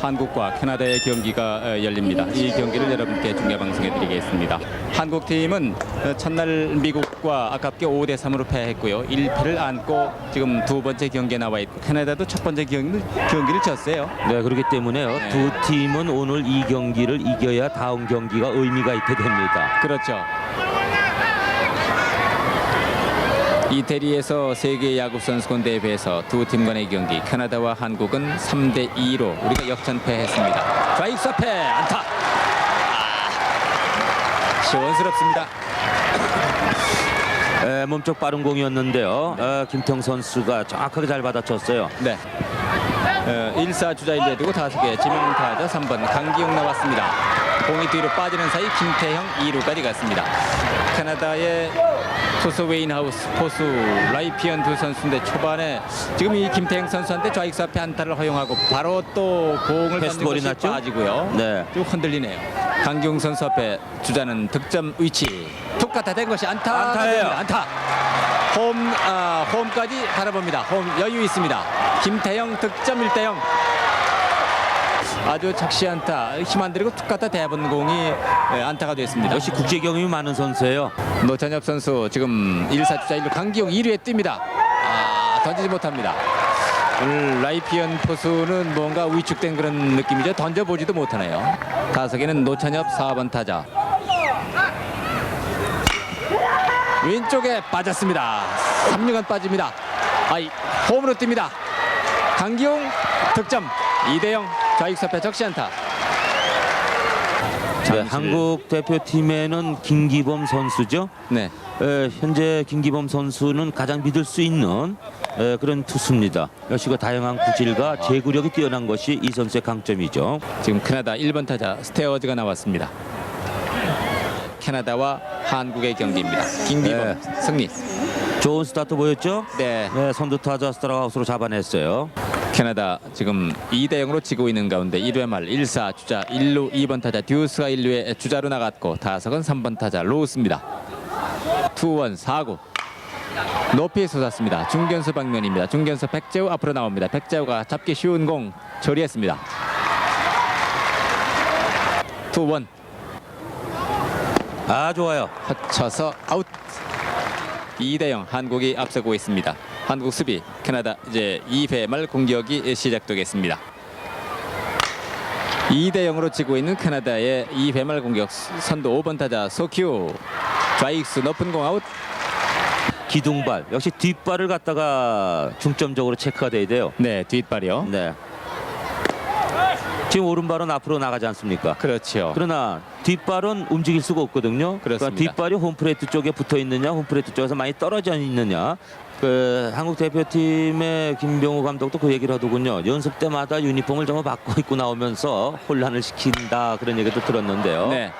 한국과 캐나다의 경기가 어, 열립니다. 이 경기를 여러분께 중계 방송해 드리겠습니다. 한국 팀은 어, 첫날 미국과 아깝게 5대 3으로 패했고요. 1패를 안고 지금 두 번째 경기에 나와 있고 캐나다도 첫 번째 경기를, 경기를 졌어요. 네, 그렇기 때문에요. 네. 두 팀은 오늘 이 경기를 이겨야 다음 경기가 의미가 있게 됩니다. 그렇죠. 이태리에서 세계 야구 선수권 대회에서 두 팀 간의 경기 캐나다와 한국은 3대 2로 우리가 역전패했습니다. 좌익수 앞에 안타. 아, 시원스럽습니다. 에, 몸쪽 빠른 공이었는데요. 어, 김태형 선수가 정확하게 잘 받아쳤어요. 네. 어, 1사 주자 1대 두고 다섯 개 지명 타자 3번 강기용 나왔습니다. 공이 뒤로 빠지는 사이 김태형 2루까지 갔습니다. 캐나다의 투수 웨인하우스 포수 라이피언 두 선수인데 초반에 지금 이 김태형 선수한테 좌익수 앞에 안타를 허용하고 바로 또 공을 것이 났죠? 빠지고요. 네. 좀 흔들리네요. 강기용 선수 앞에 주자는 득점 위치 툭 갖다 댄 것이 안타 안타예요. 안타. 홈, 아, 홈까지 바라봅니다. 홈 여유 있습니다. 김태형 득점 1대 0. 아주 착시 안타 힘 안 들이고 툭 갖다 대본 공이 예, 안타가 됐습니다. 역시 국제 경험이 많은 선수예요. 노찬엽 선수 지금 1사 주자 1루 강기용 2루에 뜁니다. 아, 던지지 못합니다. 오늘 라이피언 포수는 뭔가 위축된 그런 느낌이죠. 던져보지도 못하네요. 타석에는 노찬엽 4번 타자. 왼쪽에 빠졌습니다. 3루간 빠집니다. 아이 홈으로 뜁니다. 강기용 득점 2대0 좌익수패 적시안타. 네, 잠시- 한국 대표팀에는 김기범 선수죠. 네. 에, 현재 김기범 선수는 가장 믿을 수 있는 에, 그런 투수입니다. 역시 그 다양한 구질과 제구력이 뛰어난 것이 이 선수의 강점이죠. 지금 캐나다 1번 타자 스테어즈가 나왔습니다. 캐나다와 한국의 경기입니다. 김기범 승리. 좋은 스타트 보였죠? 네. 네, 선두 타자 스트라우스로 잡아냈어요. 캐나다 지금 2대 0으로 지고 있는 가운데 1회 말 1사 주자 1루 2번 타자 듀스가 1루에 주자로 나갔고 타석은 3번 타자 로우스입니다. 투원 4구 높이 솟았습니다. 중견수 방면입니다. 중견수 백재우 앞으로 나옵니다. 백재우가 잡기 쉬운 공 처리했습니다. 투원 아 좋아요. 허쳐서 아웃 2대 0 한국이 앞서고 있습니다. 한국 수비 캐나다 이제 2회 말 공격이 시작되겠습니다. 2대 0으로 지고 있는 캐나다의 2회 말 공격 선두 5번 타자 소큐 좌익수 높은 공 아웃 기둥발 역시 뒷발을 갖다가 중점적으로 체크가 돼야 돼요. 네 뒷발이요 네. 지금 오른발은 앞으로 나가지 않습니까? 그렇죠 그러나 뒷발은 움직일 수가 없거든요. 그러니까 그렇습니다. 뒷발이 홈플레이트 쪽에 붙어 있느냐, 홈플레이트 쪽에서 많이 떨어져 있느냐. 그 한국 대표팀의 김병호 감독도 그 얘기를 하더군요. 연습 때마다 유니폼을 정말 바꿔 입고 나오면서 혼란을 시킨다 그런 얘기도 들었는데요. 네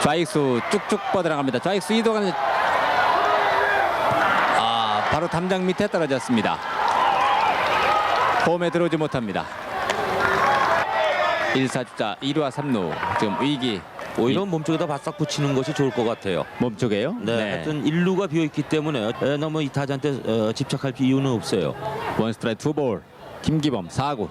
좌익수 쭉쭉 뻗어나갑니다 좌익수 이동하는 아 바로 담장 밑에 떨어졌습니다 홈에 들어오지 못합니다 1사주자 2루와 3루 지금 위기. 오히려 몸쪽에다 바싹 붙이는 것이 좋을 것 같아요. 몸쪽에요? 네, 하여튼 일루가 비어 있기 때문에 에, 너무 이 타자한테 어, 집착할 이유는 없어요. 원 스트라이크 투볼. 김기범 4구.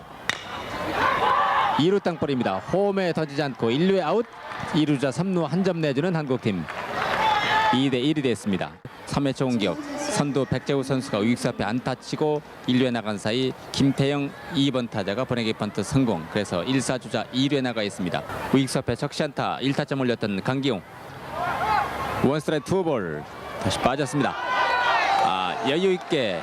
2루 땅볼입니다. 홈에 던지지 않고 1루에 아웃. 2루자 3루 한 점 내주는 한국팀. 2대 1이 됐습니다. 3회 초 공격 선두 백재우 선수가 우익수 앞에 안타 치고 1루에 나간 사이 김태영 2번 타자가 번외기 번트 성공. 그래서 1사 주자 2루에 나가 있습니다. 우익수 앞에 적시안타 1타점 올렸던 강기용. 원 스트라이크 투볼 다시 빠졌습니다. 아 여유 있게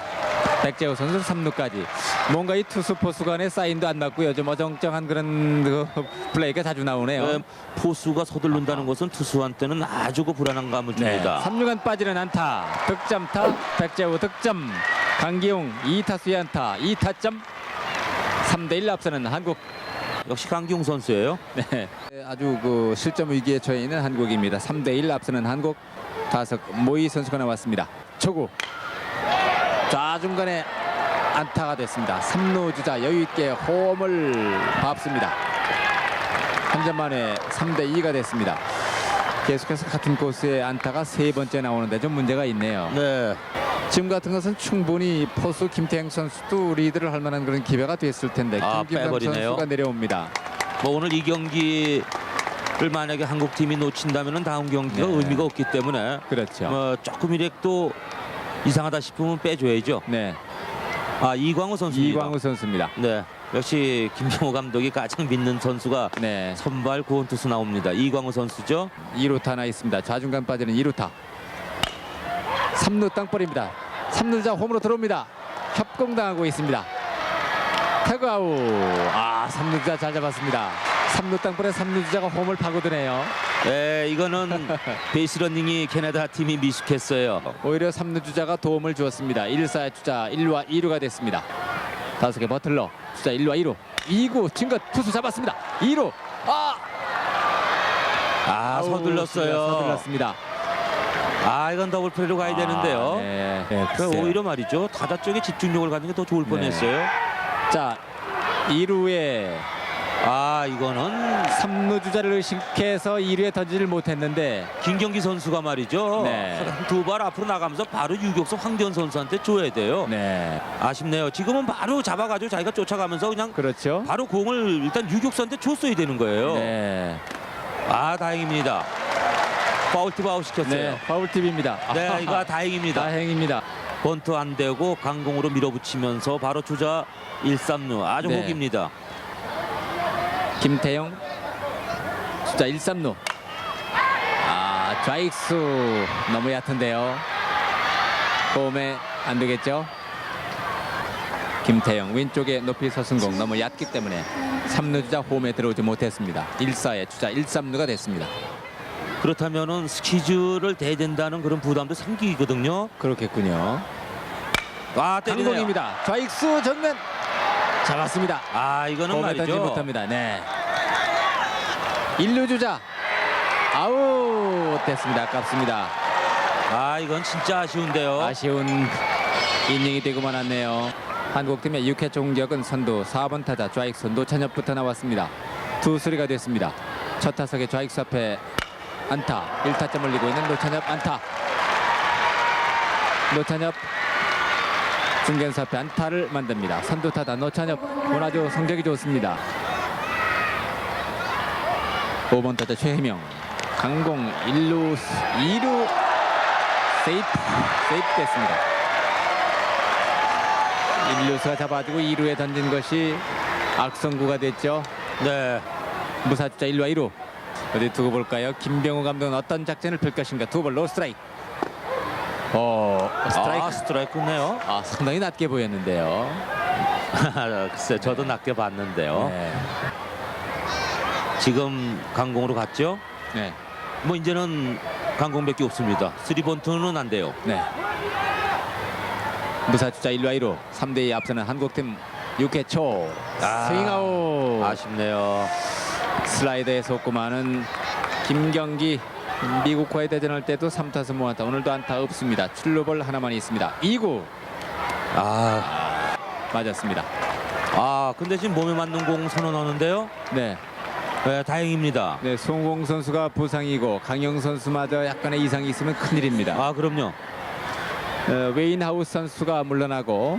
백재호 선수 3루까지 뭔가 이 투수 포수 간의 사인도 안 맞고요 좀 어정쩡한 그런 그 플레이가 자주 나오네요. 에, 포수가 서둘른다는 것은 투수한테는 아주 그 불안한 감을 네, 줍니다. 3루간 빠지는 안타. 득점타 백재호 득점. 강기용 2타수의 안타. 2타점 3대1 앞서는 한국. 역시 강기용 선수예요. 네. 아주 그 실점 위기에 처해 있는 한국입니다. 3대1 앞서는 한국. 타석 모이 선수가 나왔습니다. 초구. 좌중간에 안타가 됐습니다 3루 주자 여유 있게 홈을 밟습니다 한 점 만에 3대 2가 됐습니다 계속해서 같은 코스에 안타가 세 번째 나오는데 좀 문제가 있네요 네. 지금 같은 것은 충분히 포수 김태형 선수도 리드를 할 만한 그런 기회가 됐을 텐데 아, 김기범 빼버리네요. 선수가 내려옵니다 뭐 오늘 이 경기 를 만약에 한국 팀이 놓친다면은 다음 경기가 네. 의미가 없기 때문에 그렇죠. 뭐 조금이라도 이상하다 싶으면 빼줘야죠. 네. 아 이광호 선수입니다. 이광우 선수입니다. 네, 역시 김병호 감독이 가장 믿는 선수가 네. 선발 구원 투수 나옵니다. 이광호 선수죠. 2루타 하나 있습니다. 좌중간 빠지는 2루타. 3루 땅볼입니다. 3루자 홈으로 들어옵니다. 협공당하고 있습니다. 태그아웃. 아, 3루자 잘 잡았습니다. 3루 땅볼에 3루자가 홈을 파고드네요. 네, 이거는 베이스 러닝이 캐나다 팀이 미숙했어요. 오히려 3루 주자가 도움을 주었습니다. 1사의 주자 1루와 2루가 됐습니다. 다섯 개 버틀러 주자 1루와 2루 2구 친것 투수 잡았습니다. 2루 아 아, 아우, 서둘렀어요. 서둘렀습니다. 아, 이건 더블 플레이로 가야 되는데요. 아, 네. 네, 그 글쎄요. 오히려 말이죠. 타자 쪽에 집중력을 갖는 게 더 좋을 네. 뻔했어요. 자 2루에 아, 이거는 3루 주자를 의식해서 2루에 던지질 못했는데 김경기 선수가 말이죠. 네. 두 발 앞으로 나가면서 바로 유격수 황대현 선수한테 줘야 돼요. 네 아쉽네요. 지금은 바로 잡아가지고 자기가 쫓아가면서 그냥 그렇죠. 바로 공을 일단 유격수한테 줬어야 되는 거예요. 네, 아 다행입니다. 파울팁 아웃 시켰어요. 네 파울 팁입니다. 네, 이거 다행입니다. 다행입니다. 번트 안 되고 강공으로 밀어붙이면서 바로 주자 1, 3루 아주 네. 호기입니다. 김태영 숫자 136. 아 좌익수 너무 얕은데요. 홈에 안 되겠죠? 김태영 왼쪽에 높이 서승 공 너무 얕기 때문에 3루 주자 홈에 들어오지 못했습니다. 1사의 주자 1, 3루가 됐습니다. 그렇다면은 스키즈를 대된다는 그런 부담도 생기거든요. 그렇겠군요. 아 때리네요. 강공입니다. 좌익수 정면 잡았습니다. 아 이거는 홈에 던지 말이죠. 못합니다. 네. 1루 주자 아웃 됐습니다. 아깝습니다. 아 이건 진짜 아쉬운데요. 아쉬운 이닝이 되고 말았네요. 한국팀의 6회 총격은 선두 4번 타자 좌익수 노찬엽부터 나왔습니다. 투수리가 됐습니다. 첫 타석에 좌익수 앞에 안타 1타점 올리고 있는 노찬엽 안타 노찬엽 중견수 앞에 안타를 만듭니다. 선두 타자 노찬엽 오늘 아주 성적이 좋습니다. 5번 타자 최혜명 강공 1루 2루 세이프 세이프 됐습니다. 1루수가 잡아주고 2루에 던진 것이 악성구가 됐죠. 네. 무사주자 1루와 2루 어디 두고 볼까요? 김병호 감독은 어떤 작전을 펼 것인가 두 볼 로스트라이크 어 스트라이크 아 스트라이크네요. 아 상당히 낮게 보였는데요. 글쎄 저도 낮게 봤는데요. 네. 지금 강공으로 갔죠. 네. 뭐 이제는 강공밖에 없습니다. 쓰리번트는 안 돼요. 네. 무사주자 1루와 2루 3대2 앞서는 한국팀 6회 초 아, 스윙아웃 아쉽네요. 슬라이더에 속구만은 김경기 미국과의 대전할 때도 3타수 모았다. 오늘도 안타 없습니다. 출루볼 하나만 있습니다. 2구. 아, 맞았습니다. 아 근데 지금 몸에 맞는 공 선언하는데요. 네, 네, 다행입니다. 네 송공 선수가 부상이고 강영 선수마저 약간의 이상이 있으면 큰일입니다. 아 그럼요. 어, 웨인 하우스 선수가 물러나고.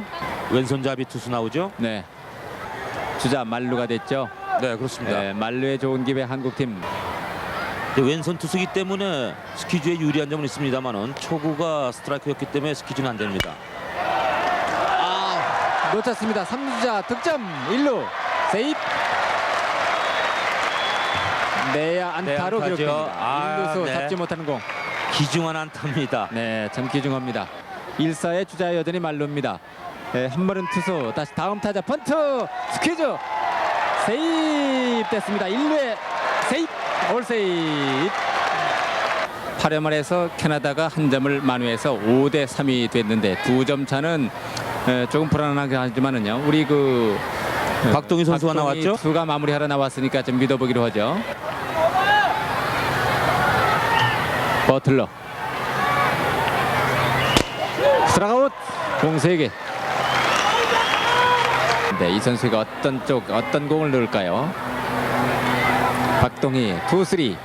왼손잡이 투수 나오죠. 네. 주자 말루가 됐죠? 네 그렇습니다. 네, 말루의 좋은 기회 한국팀 왼손 투수기 때문에 스키즈에 유리한 점은 있습니다만은 초구가 스트라이크였기 때문에 스키즈는 안 됩니다. 아 놓쳤습니다 3주자 득점 1루 세입 내야 안타로 네. 기록됩니다 아, 1루수 네. 잡지 못하는 공 기중한 안타입니다. 네, 참 귀중합니다. 1사의 주자 여전히 말루입니다. 네, 한 번은 투수 다시 다음 타자 펀트 스퀴즈 세입 됐습니다. 1루에 세입 올 세입 8회 말에서 캐나다가 한 점을 만회해서 5대 3이 됐는데 두 점 차는 에, 조금 불안하게 하지만은요. 우리 그 박동희 선수가 나왔죠? 수가 마무리하러 나왔으니까 좀 믿어보기로 하죠. 버틀러 스트라가웃 공 3개 네, 이 선수가 어떤 쪽 어떤 공을 넣을까요? 박동희 투쓰리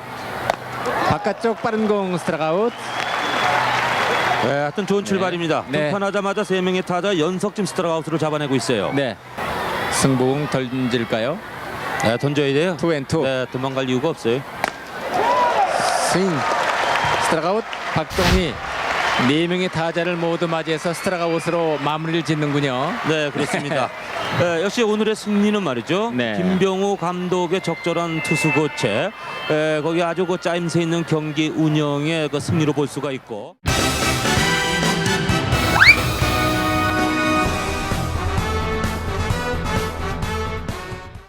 바깥쪽 빠른 공 스트라가웃 네, 하여튼 좋은 출발입니다. 네. 등판하자마자 세 명의 타자 연속 지금 스트라이크아웃으로 잡아내고 있어요. 네 승부공 던질까요? 네, 던져야 돼요. 투앤투 네, 도망갈 이유가 없어요. 스윙 스트라가웃 박동희 네 명의 타자를 모두 맞이해서 스트라가웃으로 마무리를 짓는군요. 네, 그렇습니다. 네, 역시 오늘의 승리는 말이죠. 네. 김병우 감독의 적절한 투수 교체, 에, 거기 아주 그 짜임새 있는 경기 운영의 그 승리로 볼 수가 있고.